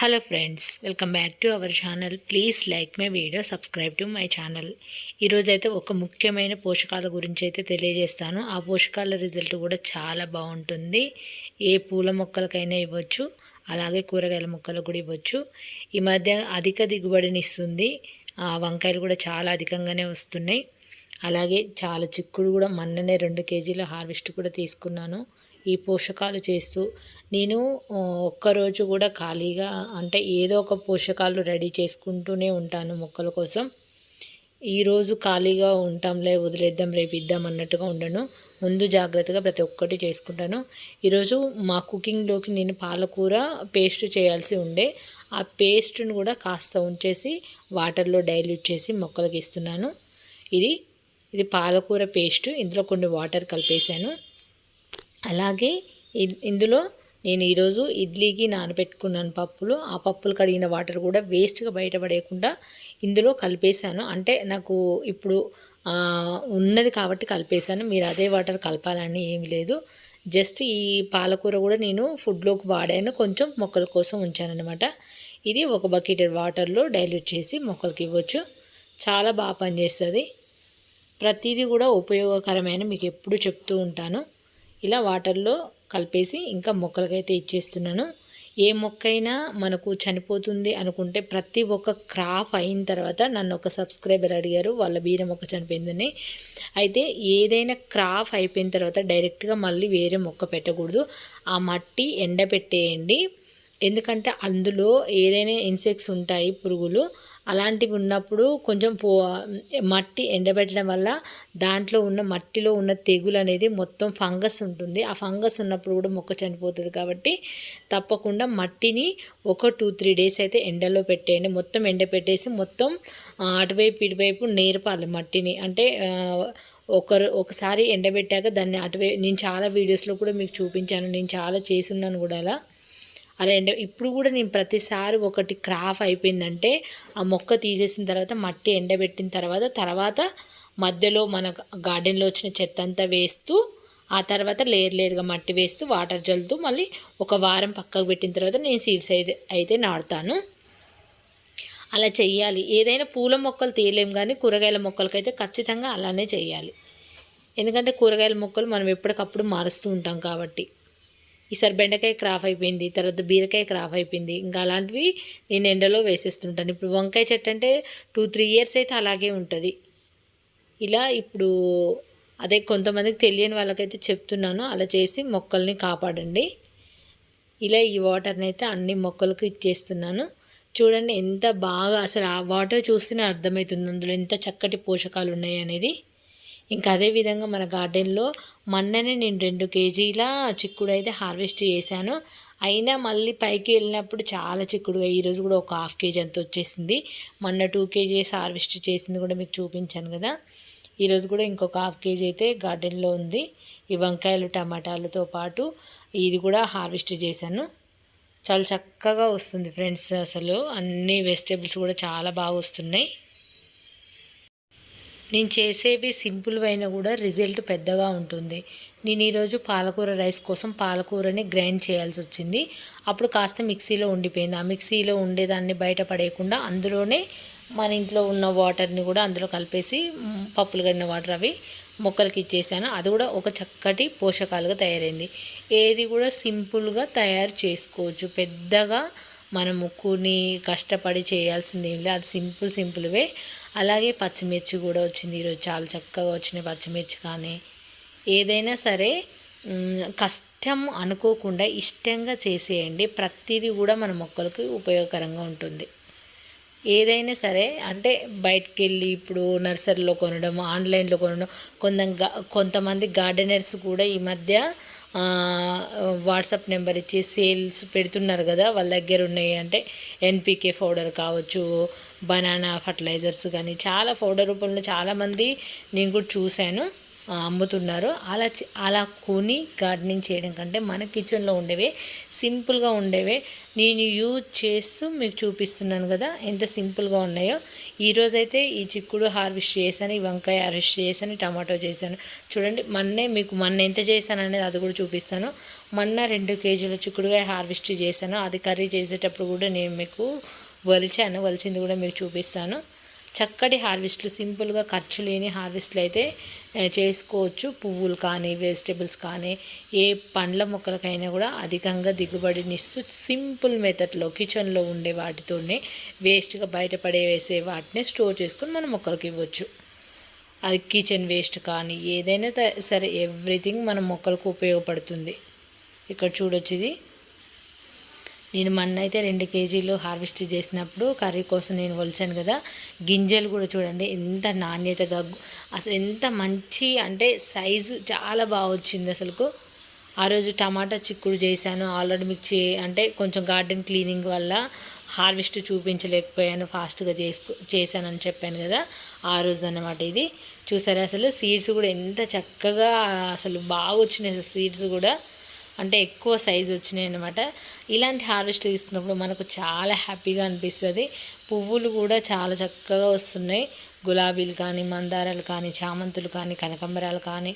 Hello friends welcome back to our channel please like my video subscribe to my channel ఈరోజైతే ఒక ముఖ్యమైన పోషకాల గురించి అయితే తెలియజేస్తాను. ఆ పోషకాల రిజల్ట్ కూడా చాలా బాగుంటుంది. ఏ పూల మొక్కలకైనా ఇవ్వచ్చు అలాగే కూరగాయల మొక్కలకు కూడా ఇవ్వచ్చు. ఈ మధ్య అధిక దిగుబడిని ఇస్తుంది. ఆ వంకాయలు కూడా చాలా అధికంగానే వస్తున్నాయి. అలాగే చాలా చిక్కుడు కూడా మొన్ననే రెండు కేజీల హార్వెస్ట్ కూడా తీసుకున్నాను. ఈ పోషకాలు చేస్తూ నేను ఒక్కరోజు కూడా ఖాళీగా అంటే ఏదో ఒక పోషకాలు రెడీ చేసుకుంటూనే ఉంటాను మొక్కల కోసం. ఈరోజు ఖాళీగా ఉంటాంలే వదిలేద్దాం రేపు ఇద్దాం అన్నట్టుగా ఉండను. ముందు జాగ్రత్తగా ప్రతి ఒక్కటి చేసుకుంటాను. ఈరోజు మా కుకింగ్లోకి నేను పాలకూర పేస్ట్ చేయాల్సి ఉండే ఆ పేస్ట్ను కూడా కాస్త ఉంచేసి వాటర్లో డైల్యూట్ చేసి మొక్కలకి ఇస్తున్నాను. ఇది ఇది పాలకూర పేస్ట్. ఇందులో కొన్ని వాటర్ కలిపేశాను. అలాగే ఇందులో నేను ఈరోజు ఇడ్లీకి నానబెట్టుకున్నాను పప్పులు. ఆ పప్పులు కడిగిన వాటర్ కూడా వేస్ట్గా బయటపడేయకుండా ఇందులో కలిపేశాను. అంటే నాకు ఇప్పుడు ఉన్నది కాబట్టి కలిపేశాను. మీరు అదే వాటర్ కలపాలని ఏమి లేదు. జస్ట్ ఈ పాలకూర కూడా నేను ఫుడ్లోకి వాడాను. కొంచెం మొక్కల కోసం ఉంచాను అనమాట ఇది ఒక బకెట్ వాటర్లో డైల్యూట్ చేసి మొక్కలకి ఇవ్వచ్చు. చాలా బాగా పనిచేస్తుంది. ప్రతిదీ కూడా ఉపయోగకరమైన మీకు ఎప్పుడు చెప్తూ ఉంటాను. ఇలా వాటర్లో కలిపేసి ఇంకా మొక్కలకైతే ఇచ్చేస్తున్నాను. ఏ మొక్కైనా మనకు చనిపోతుంది అనుకుంటే ప్రతి ఒక్క క్రాప్ అయిన తర్వాత నన్ను ఒక సబ్స్క్రైబర్ అడిగారు. వాళ్ళ బీర మొక్క చనిపోయిందని. అయితే ఏదైనా క్రాప్ అయిపోయిన తర్వాత డైరెక్ట్గా మళ్ళీ వేరే మొక్క పెట్టకూడదు. ఆ మట్టి ఎండబెట్టేయండి. ఎందుకంటే అందులో ఏదైనా ఇన్సెక్ట్స్ ఉంటాయి పురుగులు. అలాంటివి ఉన్నప్పుడు కొంచెం పో మట్టి ఎండబెట్టడం వల్ల దాంట్లో ఉన్న మట్టిలో ఉన్న తెగులు అనేది మొత్తం ఫంగస్ ఉంటుంది. ఆ ఫంగస్ ఉన్నప్పుడు కూడా మొక్క చనిపోతుంది కాబట్టి తప్పకుండా మట్టిని ఒక టూ త్రీ డేస్ అయితే ఎండలో పెట్టేయండి. మొత్తం ఎండ పెట్టేసి మొత్తం అటువైపు ఇటువైపు నేర్పాలి మట్టిని. అంటే ఒకరు ఒకసారి ఎండబెట్టాక దాన్ని అటువైపు నేను చాలా వీడియోస్లో కూడా మీకు చూపించాను. నేను చాలా చేసి ఉన్నాను కూడా అలా. అలా ఎండ ఇప్పుడు కూడా నేను ప్రతిసారి ఒకటి క్రాఫ్ అయిపోయిందంటే ఆ మొక్క తీసేసిన తర్వాత మట్టి ఎండబెట్టిన తర్వాత తర్వాత మధ్యలో మన గార్డెన్లో వచ్చిన చెత్త అంతా వేస్తూ ఆ తర్వాత లేయర్ లేయర్గా మట్టి వేస్తూ వాటర్ జల్లుతూ మళ్ళీ ఒక వారం పక్కకు పెట్టిన తర్వాత నేను సీడ్స్ అయితే అయితే నాటుతాను. అలా చేయాలి ఏదైనా పూల మొక్కలు తీయలేం కానీ కూరగాయల మొక్కలకైతే ఖచ్చితంగా అలానే చేయాలి ఎందుకంటే కూరగాయల మొక్కలు మనం ఎప్పటికప్పుడు మారుస్తూ ఉంటాం కాబట్టి. ఈసారి బెండకాయ క్రాఫ్ అయిపోయింది తర్వాత బీరకాయ క్రాఫ్ అయిపోయింది. ఇంకా అలాంటివి నేను ఎండలో వేసేస్తుంటాను. ఇప్పుడు వంకాయ చెట్టు అంటే టూ త్రీ ఇయర్స్ అయితే అలాగే ఉంటుంది. ఇలా ఇప్పుడు అదే కొంతమందికి తెలియని వాళ్ళకైతే చెప్తున్నాను అలా చేసి మొక్కల్ని కాపాడండి. ఇలా ఈ వాటర్ని అయితే అన్ని మొక్కలకు ఇచ్చేస్తున్నాను. చూడండి ఎంత బాగా అసలు ఆ వాటర్ చూస్తేనే అర్థమవుతుంది అందులో ఎంత చక్కటి పోషకాలు ఉన్నాయి అనేది. ఇంకా అదే విధంగా మన గార్డెన్లో మొన్ననే నేను రెండు కేజీల చిక్కుడు అయితే హార్వెస్ట్ చేశాను. అయినా మళ్ళీ పైకి వెళ్ళినప్పుడు చాలా చిక్కుడుగా ఈరోజు కూడా ఒక హాఫ్ కేజీ అంత వచ్చేసింది. మొన్న టూ కేజీస్ హార్వెస్ట్ చేసింది కూడా మీకు చూపించాను కదా. ఈరోజు కూడా ఇంకొక హాఫ్ కేజీ అయితే గార్డెన్లో ఉంది. ఈ వంకాయలు టమాటాలతో పాటు ఇది కూడా హార్వెస్ట్ చేశాను. చాలా చక్కగా వస్తుంది ఫ్రెండ్స్ అసలు. అన్ని వెజిటేబుల్స్ కూడా చాలా బాగా వస్తున్నాయి. నేను చేసేవి సింపుల్ అయినా కూడా రిజల్ట్ పెద్దగా ఉంటుంది. నేను ఈరోజు పాలకూర రైస్ కోసం పాలకూరని గ్రైండ్ చేయాల్సి వచ్చింది. అప్పుడు కాస్త మిక్సీలో ఉండిపోయింది. ఆ మిక్సీలో ఉండేదాన్ని బయట పడేయకుండా అందులోనే మన ఇంట్లో ఉన్న వాటర్ని కూడా అందులో కలిపేసి పప్పులు కడిగిన వాటర్ అవి మొక్కలకి ఇచ్చేసాను. అది కూడా ఒక చక్కటి పోషకాలుగా తయారైంది. ఏది కూడా సింపుల్గా తయారు చేసుకోవచ్చు. పెద్దగా మనము కొన్ని కష్టపడి చేయాల్సింది ఏం లేదు. అది సింపుల్ సింపుల్వే. అలాగే పచ్చిమిర్చి కూడా వచ్చింది ఈరోజు. చాలా చక్కగా వచ్చినాయి పచ్చిమిర్చి కానీ. ఏదైనా సరే కష్టం అనుకోకుండా ఇష్టంగా చేసేయండి. ప్రతిదీ కూడా మన మొక్కలకు ఉపయోగకరంగా ఉంటుంది. ఏదైనా సరే అంటే బయటికి వెళ్ళి ఇప్పుడు నర్సరీలో కొనడం ఆన్లైన్లో కొనడం కొంత కొంతమంది గార్డెనర్స్ కూడా ఈ మధ్య వాట్సాప్ నెంబర్ ఇచ్చి సేల్స్ పెడుతున్నారు కదా వాళ్ళ దగ్గర ఉన్నాయి అంటే ఎన్పికే పౌడర్ కావచ్చు బనానా ఫర్టిలైజర్స్ కానీ చాలా పౌడర్ రూపంలో చాలామంది నేను కూడా చూశాను. అమ్ముతున్నారు. అలా అలా కొని గార్డెనింగ్ చేయడం కంటే మన కిచెన్లో ఉండేవే సింపుల్గా ఉండేవే. నేను యూజ్ చేస్తూ మీకు చూపిస్తున్నాను కదా ఎంత సింపుల్గా ఉన్నాయో. ఈరోజైతే ఈ చిక్కుడు హార్వెస్ట్ చేశాను ఈ వంకాయ హార్వెస్ట్ చేశాను టమాటో చేశాను. చూడండి మొన్నే మీకు మొన్న ఎంత చేశాను అనేది అది కూడా చూపిస్తాను. మొన్న రెండు కేజీల చిక్కుడుకాయ హార్వెస్ట్ చేశాను. అది కర్రీ చేసేటప్పుడు కూడా నేను మీకు వలిచాను వలిచింది కూడా మీకు చూపిస్తాను. చక్కటి హార్వెస్ట్లు సింపుల్గా ఖర్చు లేని హార్వెస్ట్లు అయితే చేసుకోవచ్చు. పువ్వులు కానీ వెజిటేబుల్స్ కానీ ఏ పండ్ల మొక్కలకైనా కూడా అధికంగా దిగుబడినిస్తూ సింపుల్ మెథడ్లో కిచెన్లో ఉండే వాటితోనే వేస్ట్గా బయటపడే వేసే వాటిని స్టోర్ చేసుకొని మనం మొక్కలకి ఇవ్వచ్చు. అది కిచెన్ వేస్ట్ కానీ ఏదైనా సరే ఎవ్రీథింగ్ మన మొక్కలకు ఉపయోగపడుతుంది. ఇక్కడ చూడొచ్చు ఇది నేను మొన్న అయితే రెండు కేజీలు హార్వెస్ట్ చేసినప్పుడు కర్రీ కోసం నేను కొలిచాను కదా. గింజలు కూడా చూడండి ఎంత నాణ్యతగా అసలు ఎంత మంచి అంటే సైజు చాలా బాగా వచ్చింది అసలుకు. ఆ రోజు టమాటా చిక్కుడు చేశాను ఆల్రెడీ మీకు చే అంటే కొంచెం గార్డెన్ క్లీనింగ్ వల్ల హార్వెస్ట్ చూపించలేకపోయాను ఫాస్ట్గా చేసుకో చేశానని చెప్పాను కదా. ఆ రోజు అన్నమాట ఇది. చూసారా అసలు? సీడ్స్ కూడా ఎంత చక్కగా అసలు బాగా వచ్చినాయి సీడ్స్ కూడా. అంటే ఎక్కువ సైజు వచ్చినాయి అనమాట ఇలాంటి హార్వెస్ట్ తీసుకున్నప్పుడు మనకు చాలా హ్యాపీగా అనిపిస్తుంది. పువ్వులు కూడా చాలా చక్కగా వస్తున్నాయి. గులాబీలు కానీ మందారాలు కానీ చామంతులు కానీ కనకంబరాలు కానీ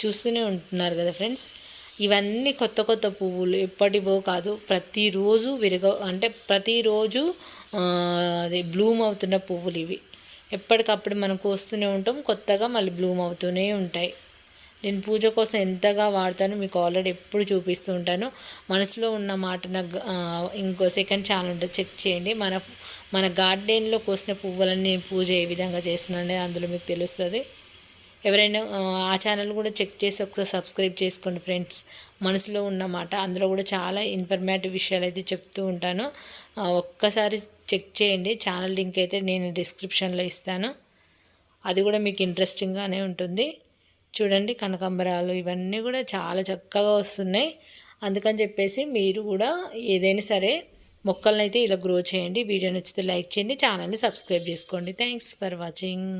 చూస్తూనే ఉంటున్నారు కదా ఫ్రెండ్స్ ఇవన్నీ కొత్త కొత్త పువ్వులు ఎప్పటివో కాదు ప్రతిరోజు విరగ అంటే ప్రతిరోజు అది బ్లూమ్ అవుతున్న పువ్వులు ఇవి. ఎప్పటికప్పుడు మనం కోస్తూనే ఉంటాం కొత్తగా మళ్ళీ బ్లూమ్ అవుతూనే ఉంటాయి. నేను పూజ కోసం ఎంతగా వాడతానో మీకు ఆల్రెడీ ఎప్పుడు చూపిస్తూ ఉంటాను. మనసులో ఉన్న మాట నాకు ఇంకో సెకండ్ ఛానల్ ఉంటుంది చెక్ చేయండి. మన మన గార్డెన్లో కోసిన పువ్వులని నేను పూజ ఏ విధంగా చేస్తున్నాను అందులో మీకు తెలుస్తుంది. ఎవరైనా ఆ, ఛానల్ కూడా చెక్ చేసి ఒకసారి సబ్స్క్రైబ్ చేసుకోండి ఫ్రెండ్స్ మనసులో ఉన్న మాట. అందులో కూడా చాలా ఇన్ఫర్మేటివ్ విషయాలు అయితే చెప్తూ ఉంటాను. ఒక్కసారి చెక్ చేయండి. ఛానల్ లింక్ అయితే నేను డిస్క్రిప్షన్లో ఇస్తాను. అది కూడా మీకు ఇంట్రెస్టింగ్గానే ఉంటుంది. చూడండి కనకాంబరాలు ఇవన్నీ కూడా చాలా చక్కగా వస్తున్నాయి. అందుకని చెప్పేసి మీరు కూడా ఏదైనా సరే మొక్కలను అయితే ఇలా గ్రో చేయండి. వీడియో నచ్చితే లైక్ చేయండి. ఛానల్ని సబ్స్క్రైబ్ చేసుకోండి. Thanks for watching